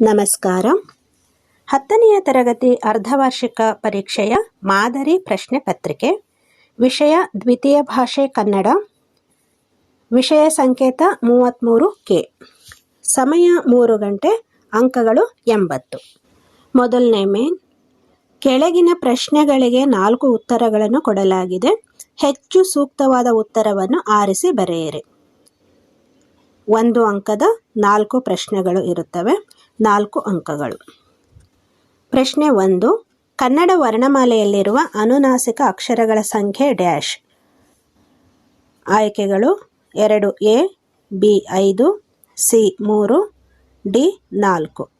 ನಮಸ್ಕಾರ. ಹತ್ತನೆಯ ತರಗತಿ ಅರ್ಧವಾರ್ಷಿಕ ಪರೀಕ್ಷೆಯ ಮಾದರಿ ಪ್ರಶ್ನೆ ಪತ್ರಿಕೆ, ವಿಷಯ ದ್ವಿತೀಯ ಭಾಷೆ ಕನ್ನಡ, ವಿಷಯ ಸಂಕೇತ ಮೂವತ್ತ್ಮೂರು ಕೆ. ಸಮಯ ಮೂರು ಗಂಟೆ, ಅಂಕಗಳು ಎಂಬತ್ತು. ಮೊದಲನೇ ಮೇನ್ ಕೆಳಗಿನ ಪ್ರಶ್ನೆಗಳಿಗೆ ನಾಲ್ಕು ಉತ್ತರಗಳನ್ನು ಕೊಡಲಾಗಿದೆ. ಹೆಚ್ಚು ಸೂಕ್ತವಾದ ಉತ್ತರವನ್ನು ಆರಿಸಿ ಬರೆಯಿರಿ. ಒಂದು ಅಂಕದ ನಾಲ್ಕು ಪ್ರಶ್ನೆಗಳು ಇರುತ್ತವೆ. ನಾಲ್ಕು ಅಂಕಗಳು. ಪ್ರಶ್ನೆ ಒಂದು, ಕನ್ನಡ ವರ್ಣಮಾಲೆಯಲ್ಲಿರುವ ಅನುನಾಸಿಕ ಅಕ್ಷರಗಳ ಸಂಖ್ಯೆ ಡ್ಯಾಶ್. ಆಯ್ಕೆಗಳು, ಎರಡು ಎ, ಬಿ ಐದು, ಸಿ ಮೂರು, ಡಿ ನಾಲ್ಕು.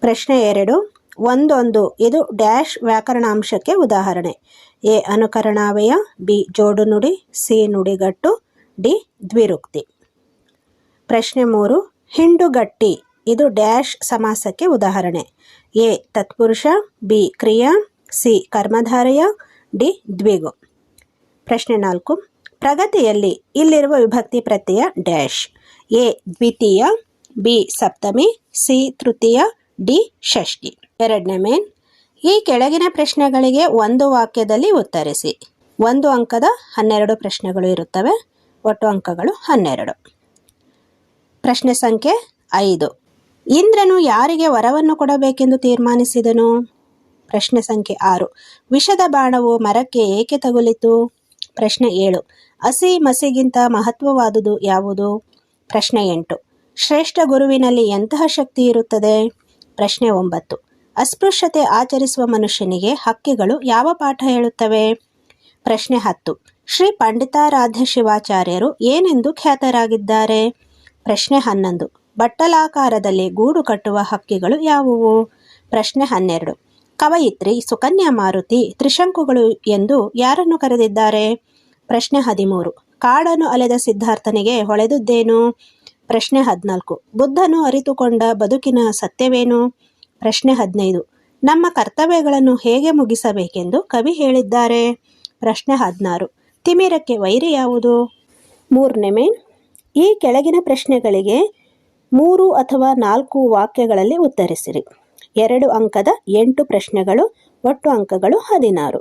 ಪ್ರಶ್ನೆ ಎರಡು, ಒಂದೊಂದು, ಇದು ಡ್ಯಾಶ್ ವ್ಯಾಕರಣಾಂಶಕ್ಕೆ ಉದಾಹರಣೆ. ಎ ಅನುಕರಣಾವಯ, ಬಿ ಜೋಡು ನುಡಿ, ಸಿ ನುಡಿಗಟ್ಟು, ಡಿ ದ್ವಿರುಕ್ತಿ. ಪ್ರಶ್ನೆ ಮೂರು, ಹಿಂಡುಗಟ್ಟಿ. ಇದು ಡ್ಯಾಶ್ ಸಮಾಸಕ್ಕೆ ಉದಾಹರಣೆ. ಎ, ತತ್ಪುರುಷ, ಬಿ, ಕ್ರಿಯಾ, ಸಿ, ಕರ್ಮಧಾರಯ, ಡಿ, ದ್ವಿಗು. ಪ್ರಶ್ನೆ ನಾಲ್ಕು. ಪ್ರಗತಿಯಲ್ಲಿ ಇಲ್ಲಿರುವ ವಿಭಕ್ತಿ ಪ್ರತ್ಯಯ ಡ್ಯಾಶ್. ಎ, ದ್ವಿತೀಯ, ಬಿ, ಸಪ್ತಮಿ, ಸಿ, ತೃತೀಯ, ಡಿ, ಷಷ್ಠಿ. ಎರಡನೇ ಮೇನ್. ಈ ಕೆಳಗಿನ ಪ್ರಶ್ನೆಗಳಿಗೆ ಒಂದು ವಾಕ್ಯದಲ್ಲಿ ಉತ್ತರಿಸಿ. ಒಂದು ಅಂಕದ ಹನ್ನೆರಡು ಪ್ರಶ್ನೆಗಳು ಇರುತ್ತವೆ. ಒಟ್ಟು ಅಂಕಗಳು ಹನ್ನೆರಡು. ಪ್ರಶ್ನೆ ಸಂಖ್ಯೆ ಐದು. ಇಂದ್ರನು ಯಾರಿಗೆ ವರವನ್ನು ಕೊಡಬೇಕೆಂದು ತೀರ್ಮಾನಿಸಿದನು? ಪ್ರಶ್ನೆ ಸಂಖ್ಯೆ ಆರು. ವಿಷದ ಬಾಣವು ಮರಕ್ಕೆ ಏಕೆ ತಗುಲಿತು? ಪ್ರಶ್ನೆ ಏಳು. ಹಸಿ ಮಸಿಗಿಂತ ಮಹತ್ವವಾದುದು ಯಾವುದು? ಪ್ರಶ್ನೆ ಎಂಟು. ಶ್ರೇಷ್ಠ ಗುರುವಿನಲ್ಲಿ ಎಂತಹ ಶಕ್ತಿ ಇರುತ್ತದೆ? ಪ್ರಶ್ನೆ ಒಂಬತ್ತು. ಅಸ್ಪೃಶ್ಯತೆ ಆಚರಿಸುವ ಮನುಷ್ಯನಿಗೆ ಹಕ್ಕಿಗಳು ಯಾವ ಪಾಠ ಹೇಳುತ್ತವೆ? ಪ್ರಶ್ನೆ ಹತ್ತು. ಶ್ರೀ ಪಂಡಿತಾರಾಧ್ಯ ಶಿವಾಚಾರ್ಯರು ಏನೆಂದು ಖ್ಯಾತರಾಗಿದ್ದಾರೆ? ಪ್ರಶ್ನೆ ಹನ್ನೊಂದು. ಬಟ್ಟಲಾಕಾರದಲ್ಲಿ ಗೂಡು ಕಟ್ಟುವ ಹಕ್ಕಿಗಳು ಯಾವುವು? ಪ್ರಶ್ನೆ ಹನ್ನೆರಡು. ಕವಯಿತ್ರಿ ಸುಕನ್ಯಾ ಮಾರುತಿ ತ್ರಿಶಂಕುಗಳು ಎಂದು ಯಾರನ್ನು ಕರೆದಿದ್ದಾರೆ? ಪ್ರಶ್ನೆ ಹದಿಮೂರು. ಕಾಡನ್ನು ಅಲೆದ ಸಿದ್ಧಾರ್ಥನಿಗೆ ಹೊಳೆದುದ್ದೇನು? ಪ್ರಶ್ನೆ ಹದಿನಾಲ್ಕು. ಬುದ್ಧನು ಅರಿತುಕೊಂಡ ಬದುಕಿನ ಸತ್ಯವೇನು? ಪ್ರಶ್ನೆ ಹದಿನೈದು. ನಮ್ಮ ಕರ್ತವ್ಯಗಳನ್ನು ಹೇಗೆ ಮುಗಿಸಬೇಕೆಂದು ಕವಿ ಹೇಳಿದ್ದಾರೆ. ಪ್ರಶ್ನೆ ಹದಿನಾರು. ತಿಮಿರಕ್ಕೆ ವೈರಿ ಯಾವುದು? ಮೂರನೇ ಈ ಕೆಳಗಿನ ಪ್ರಶ್ನೆಗಳಿಗೆ ಮೂರು ಅಥವಾ ನಾಲ್ಕು ವಾಕ್ಯಗಳಲ್ಲಿ ಉತ್ತರಿಸಿರಿ. ಎರಡು ಅಂಕದ ಎಂಟು ಪ್ರಶ್ನೆಗಳು, ಒಟ್ಟು ಅಂಕಗಳು ಹದಿನಾರು.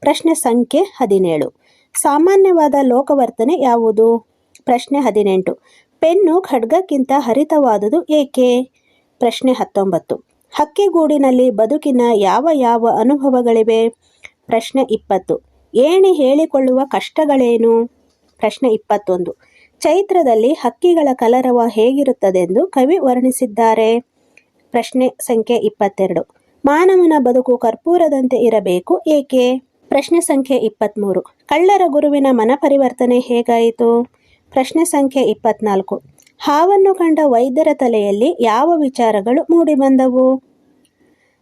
ಪ್ರಶ್ನೆ ಸಂಖ್ಯೆ ಹದಿನೇಳು. ಸಾಮಾನ್ಯವಾದ ಲೋಕವರ್ತನೆ ಯಾವುದು? ಪ್ರಶ್ನೆ ಹದಿನೆಂಟು. ಪೆನ್ನು ಖಡ್ಗಕ್ಕಿಂತ ಹರಿತವಾದುದು ಏಕೆ? ಪ್ರಶ್ನೆ ಹತ್ತೊಂಬತ್ತು. ಹಕ್ಕಿಗೂಡಿನಲ್ಲಿ ಬದುಕಿನ ಯಾವ ಯಾವ ಅನುಭವಗಳಿವೆ? ಪ್ರಶ್ನೆ ಇಪ್ಪತ್ತು. ಏಣಿ ಹೇಳಿಕೊಳ್ಳುವ ಕಷ್ಟಗಳೇನು? ಪ್ರಶ್ನೆ ಇಪ್ಪತ್ತೊಂದು. ಚೈತ್ರದಲ್ಲಿ ಹಕ್ಕಿಗಳ ಕಲರವ ಹೇಗಿರುತ್ತದೆಂದು ಕವಿ ವರ್ಣಿಸಿದ್ದಾರೆ. ಪ್ರಶ್ನೆ ಸಂಖ್ಯೆ ಇಪ್ಪತ್ತೆರಡು. ಮಾನವನ ಬದುಕು ಕರ್ಪೂರದಂತೆ ಇರಬೇಕು ಏಕೆ? ಪ್ರಶ್ನೆ ಸಂಖ್ಯೆ ಇಪ್ಪತ್ತ್ಮೂರು ಕಳ್ಳರ ಗುರುವಿನ ಮನ ಪರಿವರ್ತನೆ ಹೇಗಾಯಿತು? ಪ್ರಶ್ನೆ ಸಂಖ್ಯೆ ಇಪ್ಪತ್ನಾಲ್ಕು. ಹಾವನ್ನು ಕಂಡ ವೈದ್ಯರ ತಲೆಯಲ್ಲಿ ಯಾವ ವಿಚಾರಗಳು ಮೂಡಿಬಂದವು?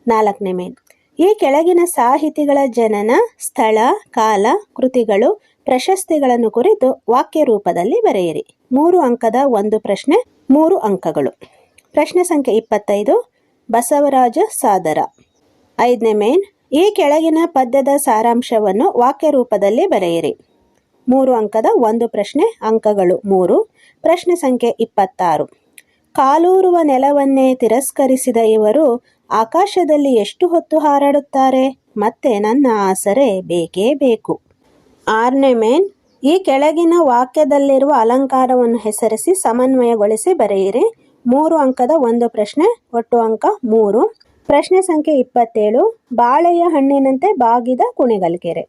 ನಾಲ್ಕನೇ ಮೇನ್. ಈ ಕೆಳಗಿನ ಸಾಹಿತಿಗಳ ಜನನ, ಸ್ಥಳ, ಕಾಲ, ಕೃತಿಗಳು ಪ್ರಶಸ್ತಿಗಳನ್ನು ಕುರಿತು ವಾಕ್ಯ ರೂಪದಲ್ಲಿ ಬರೆಯಿರಿ. ಮೂರು ಅಂಕದ ಒಂದು ಪ್ರಶ್ನೆ, ಮೂರು ಅಂಕಗಳು. ಪ್ರಶ್ನೆ ಸಂಖ್ಯೆ ಇಪ್ಪತ್ತೈದು, ಬಸವರಾಜ ಸಾದರ. ಐದನೇ ಮೇನ್, ಈ ಕೆಳಗಿನ ಪದ್ಯದ ಸಾರಾಂಶವನ್ನು ವಾಕ್ಯ ರೂಪದಲ್ಲಿ ಬರೆಯಿರಿ. ಮೂರು ಅಂಕದ ಒಂದು ಪ್ರಶ್ನೆ, ಅಂಕಗಳು ಮೂರು, ಪ್ರಶ್ನೆ ಸಂಖ್ಯೆ ಇಪ್ಪತ್ತಾರು. ಕಾಲೂರುವ ನೆಲವನ್ನೇ ತಿರಸ್ಕರಿಸಿದ ಇವರು ಆಕಾಶದಲ್ಲಿ ಎಷ್ಟು ಹೊತ್ತು ಹಾರಾಡುತ್ತಾರೆ? ಮತ್ತೆ ನನ್ನ ಆಸರೆ ಬೇಕೇ ಬೇಕು. ಆರನೇ ಮೇನ್, ಈ ಕೆಳಗಿನ ವಾಕ್ಯದಲ್ಲಿರುವ ಅಲಂಕಾರವನ್ನು ಹೆಸರಿಸಿ ಸಮನ್ವಯಗೊಳಿಸಿ ಬರೆಯಿರಿ. ಮೂರು ಅಂಕದ ಒಂದು ಪ್ರಶ್ನೆ, ಒಟ್ಟು ಅಂಕ ಮೂರು. ಪ್ರಶ್ನೆ ಸಂಖ್ಯೆ ಇಪ್ಪತ್ತೇಳು, ಬಾಳೆಯ ಹಣ್ಣಿನಂತೆ ಬಾಗಿದ ಕುಣಿಗಲ್ಕೆರೆ.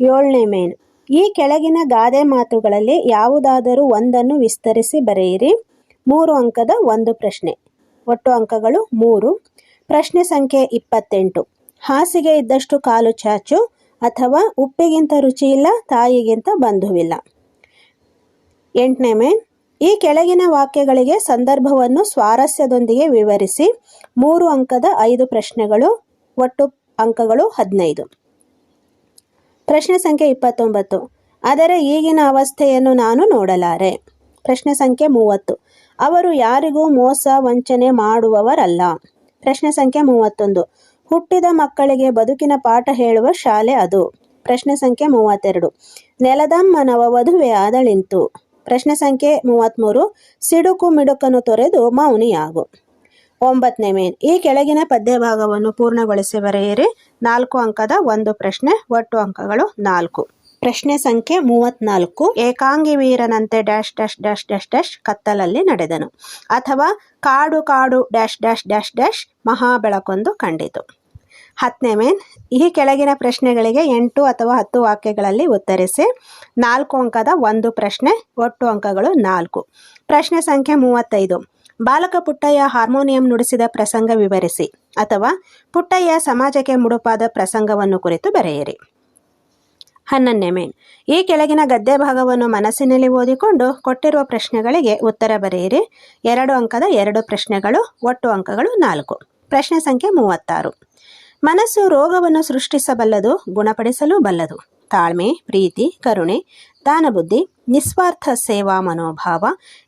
ಏಳನೇ ಮೇನ್, ಈ ಕೆಳಗಿನ ಗಾದೆ ಮಾತುಗಳಲ್ಲಿ ಯಾವುದಾದರೂ ಒಂದನ್ನು ವಿಸ್ತರಿಸಿ ಬರೆಯಿರಿ. ಮೂರು ಅಂಕದ ಒಂದು ಪ್ರಶ್ನೆ, ಒಟ್ಟು ಅಂಕಗಳು ಮೂರು. ಪ್ರಶ್ನೆ ಸಂಖ್ಯೆ ಇಪ್ಪತ್ತೆಂಟು, ಹಾಸಿಗೆ ಇದ್ದಷ್ಟು ಕಾಲು ಚಾಚು. ಅಥವಾ ಉಪ್ಪಿಗಿಂತ ರುಚಿಯಿಲ್ಲ, ತಾಯಿಗಿಂತ ಬಂಧುವಿಲ್ಲ. ಎಂಟನೇ ಮೇನ್ ಈ ಕೆಳಗಿನ ವಾಕ್ಯಗಳಿಗೆ ಸಂದರ್ಭವನ್ನು ಸ್ವಾರಸ್ಯದೊಂದಿಗೆ ವಿವರಿಸಿ, ಮೂರು ಅಂಕದ ಐದು ಪ್ರಶ್ನೆಗಳು, ಒಟ್ಟು ಅಂಕಗಳು ಹದಿನೈದು. ಪ್ರಶ್ನೆ ಸಂಖ್ಯೆ ಇಪ್ಪತ್ತೊಂಬತ್ತು, ಅದರ ಈಗಿನ ಅವಸ್ಥೆಯನ್ನು ನಾನು ನೋಡಲಾರೆ. ಪ್ರಶ್ನೆ ಸಂಖ್ಯೆ ಮೂವತ್ತು, ಅವರು ಯಾರಿಗೂ ಮೋಸ, ವಂಚನೆ ಮಾಡುವವರಲ್ಲ. ಪ್ರಶ್ನೆ ಸಂಖ್ಯೆ ಮೂವತ್ತೊಂದು ಹುಟ್ಟಿದ ಮಕ್ಕಳಿಗೆ ಬದುಕಿನ ಪಾಠ ಹೇಳುವ ಶಾಲೆ ಅದು. ಪ್ರಶ್ನೆ ಸಂಖ್ಯೆ ಮೂವತ್ತೆರಡು. ನೆಲದಮ್ಮನವ ವಧುವೆ ಆದಳಿಂತು. ಪ್ರಶ್ನೆ ಸಂಖ್ಯೆ ಮೂವತ್ತ್ಮೂರು ಸಿಡುಕು ಮಿಡುಕನ್ನು ತೊರೆದು ಮೌನಿಯಾಗು. ಒಂಬತ್ತನೇ ಮೇನ್. ಈ ಕೆಳಗಿನ ಪದ್ಯ ಭಾಗವನ್ನು ಪೂರ್ಣಗೊಳಿಸಿ ಬರೆಯಿರಿ ನಾಲ್ಕು ಅಂಕದ ಒಂದು ಪ್ರಶ್ನೆ, ಒಟ್ಟು ಅಂಕಗಳು ನಾಲ್ಕು. ಪ್ರಶ್ನೆ ಸಂಖ್ಯೆ ಮೂವತ್ನಾಲ್ಕು. ಏಕಾಂಗಿ ವೀರನಂತೆ dash dash dash dash dash ಕತ್ತಲಲ್ಲಿ ನಡೆದನು. ಅಥವಾ ಕಾಡು ಕಾಡು ಡ್ಯಾಶ್ ಡ್ಯಾಶ್ ಡ್ಯಾಶ್ ಡ್ಯಾಶ್ ಮಹಾಬೆಳಕೊಂದು ಕಂಡಿತು. ಹತ್ತನೇ ಮೇನ್ ಈ ಕೆಳಗಿನ ಪ್ರಶ್ನೆಗಳಿಗೆ ಎಂಟು ಅಥವಾ ಹತ್ತು ವಾಕ್ಯಗಳಲ್ಲಿ ಉತ್ತರಿಸಿ. ನಾಲ್ಕು ಅಂಕದ ಒಂದು ಪ್ರಶ್ನೆ, ಒಟ್ಟು ಅಂಕಗಳು ನಾಲ್ಕು. ಪ್ರಶ್ನೆ ಸಂಖ್ಯೆ ಮೂವತ್ತೈದು. ಬಾಲಕ ಪುಟ್ಟಯ್ಯ ಹಾರ್ಮೋನಿಯಂ ನುಡಿಸಿದ ಪ್ರಸಂಗ ವಿವರಿಸಿ ಅಥವಾ ಪುಟ್ಟಯ್ಯ ಸಮಾಜಕ್ಕೆ ಮುಡುಪಾದ ಪ್ರಸಂಗವನ್ನು ಕುರಿತು ಬರೆಯಿರಿ. ಹನ್ನೊಂದನೇ ಮೇನ್ ಈ ಕೆಳಗಿನ ಗದ್ಯ ಭಾಗವನ್ನು ಮನಸ್ಸಿನಲ್ಲಿ ಓದಿಕೊಂಡು ಕೊಟ್ಟಿರುವ ಪ್ರಶ್ನೆಗಳಿಗೆ ಉತ್ತರ ಬರೆಯಿರಿ. ಎರಡು ಅಂಕದ ಎರಡು ಪ್ರಶ್ನೆಗಳು, ಒಟ್ಟು ಅಂಕಗಳು ನಾಲ್ಕು. ಪ್ರಶ್ನೆ ಸಂಖ್ಯೆ ಮೂವತ್ತಾರು. ಮನಸ್ಸು ರೋಗವನ್ನು ಸೃಷ್ಟಿಸಬಲ್ಲದು ಗುಣಪಡಿಸಲು ಬಲ್ಲದು. ತಾಳ್ಮೆ ಪ್ರೀತಿ ಕರುಣೆ ದಾನಬುದ್ಧಿ ನಿಸ್ವಾರ್ಥ ಸೇವಾ ಮನೋಭಾವ.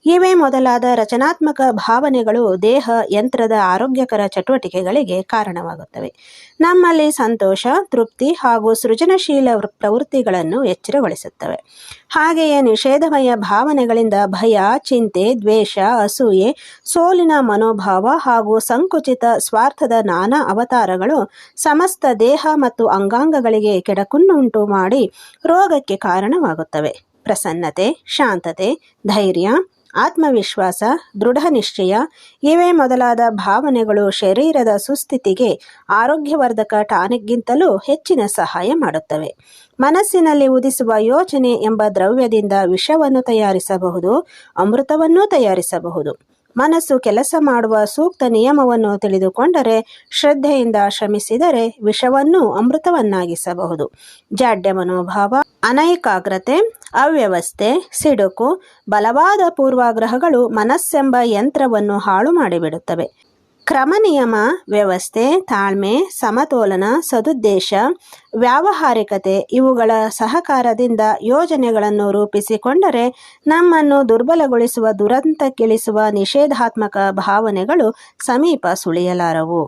ಇವೇ ಮೊದಲಾದ ರಚನಾತ್ಮಕ ಭಾವನೆಗಳು ದೇಹ, ಯಂತ್ರದ ಆರೋಗ್ಯಕರ ಚಟುವಟಿಕೆಗಳಿಗೆ ಕಾರಣವಾಗುತ್ತವೆ. ನಮ್ಮಲ್ಲಿ ಸಂತೋಷ, ತೃಪ್ತಿ ಹಾಗೂ ಸೃಜನಶೀಲ ಪ್ರವೃತ್ತಿಗಳನ್ನು ಎಚ್ಚರಗೊಳಿಸುತ್ತವೆ. ಹಾಗೆಯೇ ನಿಷೇಧಮಯ ಭಾವನೆಗಳಿಂದ ಭಯ, ಚಿಂತೆ, ದ್ವೇಷ, ಅಸೂಯೆ, ಸೋಲಿನ ಮನೋಭಾವ ಹಾಗೂ ಸಂಕುಚಿತ ಸ್ವಾರ್ಥದ ನಾನಾ ಅವತಾರಗಳು ಸಮಸ್ತ ದೇಹ ಮತ್ತು ಅಂಗಾಂಗಗಳಿಗೆ ಕೆಡಕುನ್ನುಂಟು ಮಾಡಿ ರೋಗಕ್ಕೆ ಕಾರಣವಾಗುತ್ತವೆ. ಪ್ರಸನ್ನತೆ, ಶಾಂತತೆ, ಧೈರ್ಯ, ಆತ್ಮವಿಶ್ವಾಸ, ದೃಢ ನಿಶ್ಚಯ, ಇವೇ ಮೊದಲಾದ ಭಾವನೆಗಳು ಶರೀರದ ಸುಸ್ಥಿತಿಗೆ ಆರೋಗ್ಯವರ್ಧಕ ಟಾನಿಕ್ಗಿಂತಲೂ ಹೆಚ್ಚಿನ ಸಹಾಯ ಮಾಡುತ್ತವೆ. ಮನಸ್ಸಿನಲ್ಲಿ ಉದಿಸುವ ಯೋಚನೆ ಎಂಬ ದ್ರವ್ಯದಿಂದ ವಿಷವನ್ನು ತಯಾರಿಸಬಹುದು, ಅಮೃತವನ್ನೂ ತಯಾರಿಸಬಹುದು. ಮನಸ್ಸು ಕೆಲಸ ಮಾಡುವ ಸೂಕ್ತ ನಿಯಮವನ್ನು ತಿಳಿದುಕೊಂಡರೆ ಶ್ರದ್ಧೆಯಿಂದ ಶ್ರಮಿಸಿದರೆ ವಿಷವನ್ನು ಅಮೃತವನ್ನಾಗಿಸಬಹುದು. ಜಾಡ್ಯ ಮನೋಭಾವ, ಅನೈಕಾಗ್ರತೆ, ಅವ್ಯವಸ್ಥೆ, ಸಿಡುಕು, ಬಲವಾದ ಪೂರ್ವಾಗ್ರಹಗಳು ಮನಸ್ಸೆಂಬ ಯಂತ್ರವನ್ನು ಹಾಳು ಮಾಡಿಬಿಡುತ್ತವೆ ಕ್ರಮ ನಿಯಮ, ವ್ಯವಸ್ಥೆ, ತಾಳ್ಮೆ, ಸಮತೋಲನ, ಸದುದ್ದೇಶ, ವ್ಯಾವಹಾರಿಕತೆ ಇವುಗಳ ಸಹಕಾರದಿಂದ ಯೋಜನೆಗಳನ್ನು ರೂಪಿಸಿಕೊಂಡರೆ ನಮ್ಮನ್ನು ದುರ್ಬಲಗೊಳಿಸುವ ದುರಂತಕ್ಕಿಳಿಸುವ ನಿಷೇಧಾತ್ಮಕ ಭಾವನೆಗಳು ಸಮೀಪ ಸುಳಿಯಲಾರವು.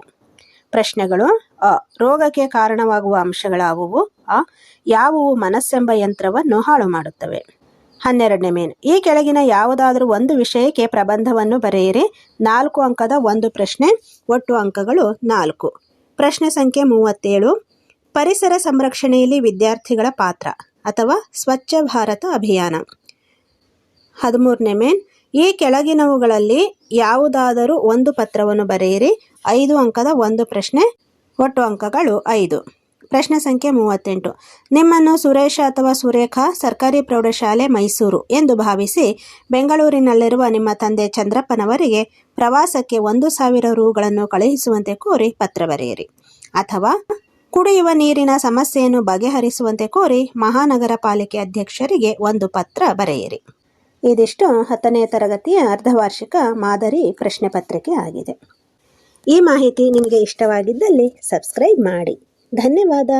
ಪ್ರಶ್ನೆಗಳು ಅ. ರೋಗಕ್ಕೆ ಕಾರಣವಾಗುವ ಅಂಶಗಳಾವುವು ಅ. ಯಾವುವು, ಮನಸ್ಸೆಂಬ ಯಂತ್ರವನ್ನು ಹಾಳು ಮಾಡುತ್ತವೆ ಹನ್ನೆರಡನೇ ಮೇನ್. ಈ ಕೆಳಗಿನ ಯಾವುದಾದರೂ ಒಂದು ವಿಷಯಕ್ಕೆ ಪ್ರಬಂಧವನ್ನು ಬರೆಯಿರಿ. ನಾಲ್ಕು ಅಂಕದ ಒಂದು ಪ್ರಶ್ನೆ, ಒಟ್ಟು ಅಂಕಗಳು ನಾಲ್ಕು. ಪ್ರಶ್ನೆ ಸಂಖ್ಯೆ ಮೂವತ್ತೇಳು. ಪರಿಸರ ಸಂರಕ್ಷಣೆಯಲ್ಲಿ ವಿದ್ಯಾರ್ಥಿಗಳ ಪಾತ್ರ ಅಥವಾ ಸ್ವಚ್ಛ ಭಾರತ ಅಭಿಯಾನ. ಹದಿಮೂರನೇ ಮೇನ್. ಈ ಕೆಳಗಿನವುಗಳಲ್ಲಿ ಯಾವುದಾದರೂ ಒಂದು ಪತ್ರವನ್ನು ಬರೆಯಿರಿ. ಐದು ಅಂಕದ ಒಂದು ಪ್ರಶ್ನೆ, ಒಟ್ಟು ಅಂಕಗಳು ಐದು. ಪ್ರಶ್ನೆ ಸಂಖ್ಯೆ ಮೂವತ್ತೆಂಟು. ನಿಮ್ಮನ್ನು ಸುರೇಶ ಅಥವಾ ಸುರೇಖಾ ಸರ್ಕಾರಿ ಪ್ರೌಢಶಾಲೆ ಮೈಸೂರು ಎಂದು ಭಾವಿಸಿ ಬೆಂಗಳೂರಿನಲ್ಲಿರುವ ನಿಮ್ಮ ತಂದೆ ಚಂದ್ರಪ್ಪನವರಿಗೆ ಪ್ರವಾಸಕ್ಕೆ ಒಂದು ಸಾವಿರ ರೂಗಳನ್ನು ಕಳುಹಿಸುವಂತೆ ಕೋರಿ ಪತ್ರ ಬರೆಯಿರಿ. ಅಥವಾ ಕುಡಿಯುವ ನೀರಿನ ಸಮಸ್ಯೆಯನ್ನು ಬಗೆಹರಿಸುವಂತೆ ಕೋರಿ ಮಹಾನಗರ ಪಾಲಿಕೆ ಅಧ್ಯಕ್ಷರಿಗೆ ಒಂದು ಪತ್ರ ಬರೆಯಿರಿ. ಇದಿಷ್ಟು ಹತ್ತನೇ ತರಗತಿಯ ಅರ್ಧವಾರ್ಷಿಕ ಮಾದರಿ ಪ್ರಶ್ನೆ ಪತ್ರಿಕೆ ಆಗಿದೆ. ಈ ಮಾಹಿತಿ ನಿಮಗೆ ಇಷ್ಟವಾಗಿದ್ದಲ್ಲಿ ಸಬ್ಸ್ಕ್ರೈಬ್ ಮಾಡಿ. धन्यवाद।